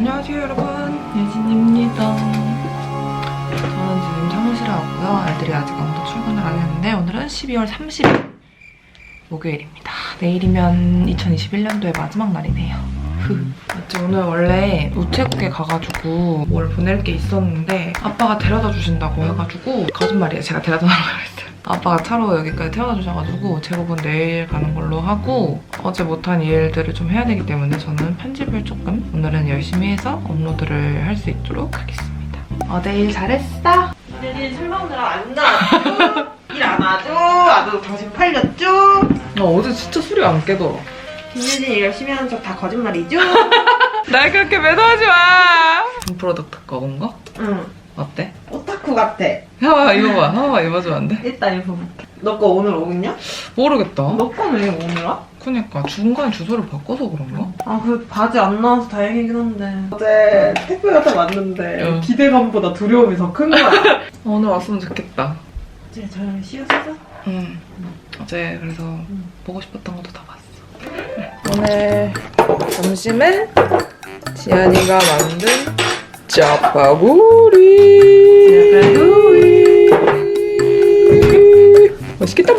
안녕하세요 여러분. 예진입니다. 저는 지금 사무실에 왔고요. 애들이 아직 아무도 출근을 안 했는데 오늘은 12월 30일 목요일입니다. 내일이면 2021년도의 마지막 날이네요. 흐. 맞죠? 오늘 원래 우체국에 가가지고 뭘 보낼 게 있었는데 아빠가 데려다 주신다고 해가지고 거짓말이에요. 제가 데려다 달라고 아빠가 차로 여기까지 태워다 주셔가지고 제국은 내일 가는 걸로 하고 어제 못한 일들을 좀 해야 되기 때문에 저는 편집을 조금 오늘은 열심히 해서 업로드를 할 수 있도록 하겠습니다. 어제 일 잘했어? 내일 설명들 안 나왔죠? 일안 하죠? 아주 정신 팔렸죠? 나 어제 진짜 소리 안 깨더라. 김유진 일 열심히 하는 척 다 거짓말이죠? 날 그렇게 매도하지 마! 프로덕트 거온 거? 응. 어때? 오타쿠 같아. 하와 입어봐. 하와 입어주면 안 돼? 일단 입어볼게. 너거 오늘 오겠냐? 모르겠다. 너 거는 왜 오늘 와? 그니까 중간 주소를 바꿔서 그런가? 아, 그 바지 안 나와서 다행이긴 한데. 어제 택배가 다 왔는데 응. 기대감보다 두려움이 더 큰 거야. 오늘 왔으면 좋겠다. 어제 저녁에 쉬었어? 응. 어제 그래서 응. 보고 싶었던 것도 다 봤어. 오늘 점심에 지안이가 만든 짜파구리. 맛있겠다.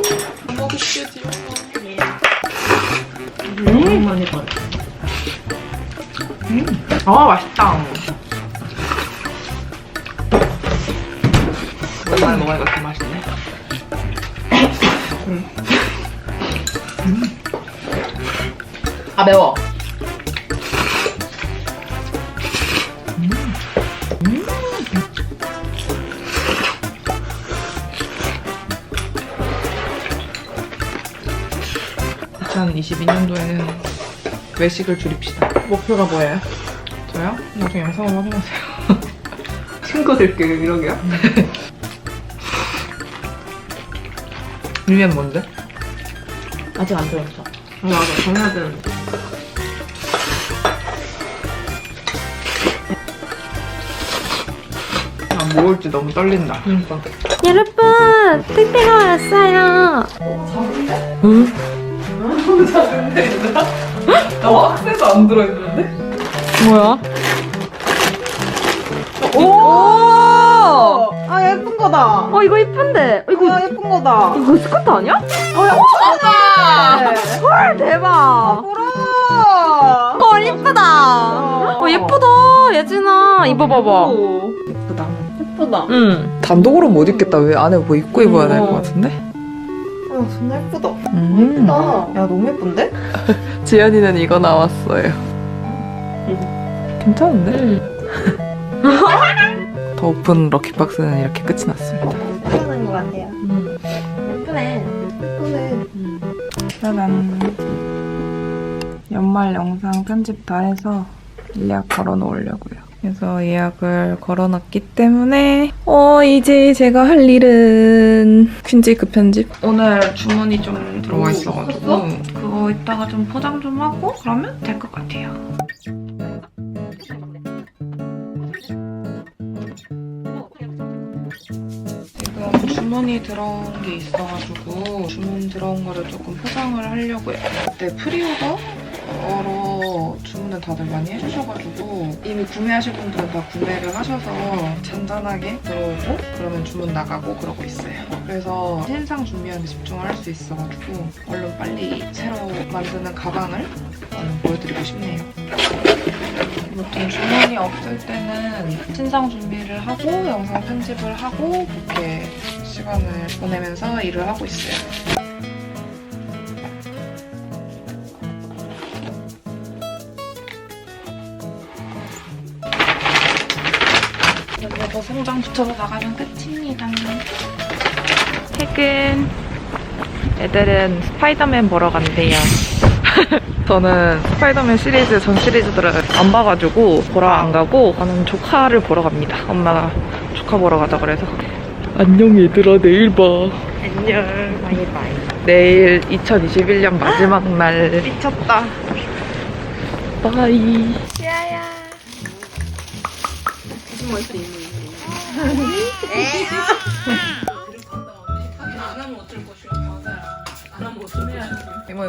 너무 많이 버려. 음. 아 맛있다. 오랜만에 먹으니까 더 맛있네. 음. 아 매워. 음. 2022년도에는 외식을 줄입시다. 목표가 뭐예요? 저요? 나중에 영상으로 확인하세요. 친구들끼리 이러게요? 유미는 뭔데? 아직 안 들었어. 어, 맞아. 정해야 되는데. 난 모을지 너무 떨린다. 그러니까. 여러분 택배가 왔어요. 응? 나 박스에도 안 들어있는데? 뭐야? 오! 아, 예쁜 거다. 어 이거 이쁜데. 어, 이거 아, 예쁜 거다. 이거 스커트 아니야? 네. 헐 대박. 부러워. 헐 이쁘다. 어 예쁘다 예진아 입어봐봐. 예쁘다. 예쁘다. 응. 단독으로 못 입겠다. 왜 안에 뭐 입고 입어야 될 것 같은데? 어, 정말 예쁘다. 음. 예쁘다. 야, 너무 예쁜데? 지연이는 이거 나왔어요. 괜찮은데? 더 오픈 럭키박스는 이렇게 끝이 났습니다. 예쁘는 것 같아요. 예쁘네. 예쁘네. 짜잔. 연말 영상 편집 다 해서 예약 걸어 놓으려고요. 그래서 예약을 걸어놨기 때문에 어 이제 제가 할 일은 퀸제이크 편집 오늘 주문이 좀 들어와 있어가지고 그거 이따가 좀 포장 좀 하고 그러면 될 것 같아요. 지금 주문이 들어온 게 있어가지고 주문 들어온 거를 조금 포장을 하려고요. 그때 프리오더 로 주문을 다들 많이 해주셔가지고 이미 구매하실 분들은 다 구매를 하셔서 잔잔하게 들어오고 그러면 주문 나가고 그러고 있어요. 그래서 신상 준비하는 데 집중을 할 수 있어가지고 얼른 빨리 새로 만드는 가방을 보여드리고 싶네요. 보통 주문이 없을 때는 신상 준비를 하고 영상 편집을 하고 그렇게 시간을 보내면서 일을 하고 있어요. 여기서 송장 붙여서 나가면 끝입니다. 퇴근. 애들은 스파이더맨 보러 간대요. 저는 스파이더맨 시리즈 전 시리즈들을 안 봐가지고 보러 안 가고 저는 조카를 보러 갑니다. 엄마가 조카 보러 가자 그래서 안녕 얘들아 내일 봐. 안녕. 바이 바이. 내일 2021년 마지막 날 미쳤다. 바이. 이모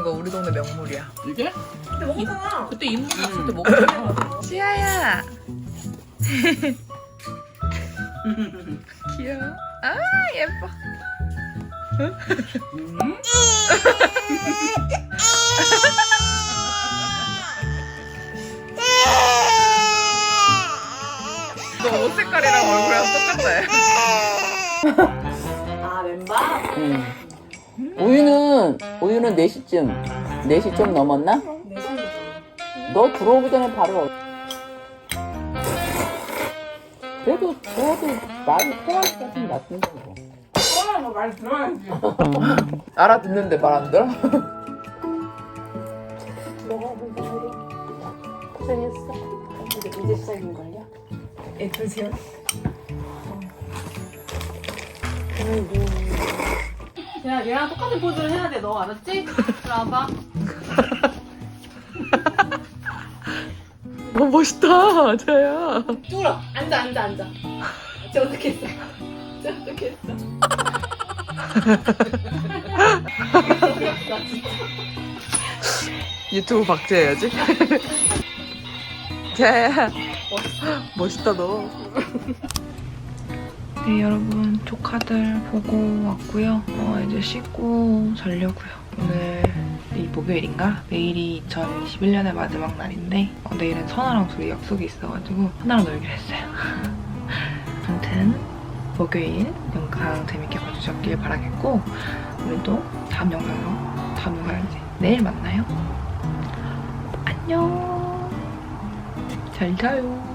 이거 우리 동네 명물이야. 이게? 근데 먹었잖아. 그때 이모 갔을 때 먹었잖아. 시아야. 귀여워. 아 예뻐. 너 옷 색깔이랑 얼굴이랑 똑같아. 아 멤버? 응. 우유는 우유는 4시쯤 4시 좀 넘었나? 너 들어오기 전에 바로 그래도 그래도 많이 페어까지는 낫던데 뭐. 소라는 거말 들어야지. 알아듣는데 말 안 들어? 고생했어. 이제 이제 시작인걸요? 예, 드세요. 야, 얘랑 똑같은 포즈를 해야 돼. 너 알았지? 이리 와봐. 어 멋있다 자야. 뚫어. 앉아, 앉아, 앉아. 저 어떻게 했어? 저 어떻게 했어? 유튜브 박제해야지. 자야. 멋있다 너. 네 여러분 조카들 보고 왔고요. 어, 이제 씻고 자려고요. 오늘 이 목요일인가? 내일이 2021년의 마지막 날인데 어, 내일은 선아랑 둘이 약속이 있어가지고 하나랑 놀기로 했어요. 아무튼 목요일 영상 재밌게 봐주셨길 바라겠고 우리도 다음 영상으로 다음 영상이지 내일 만나요. 안녕. 잘 자요.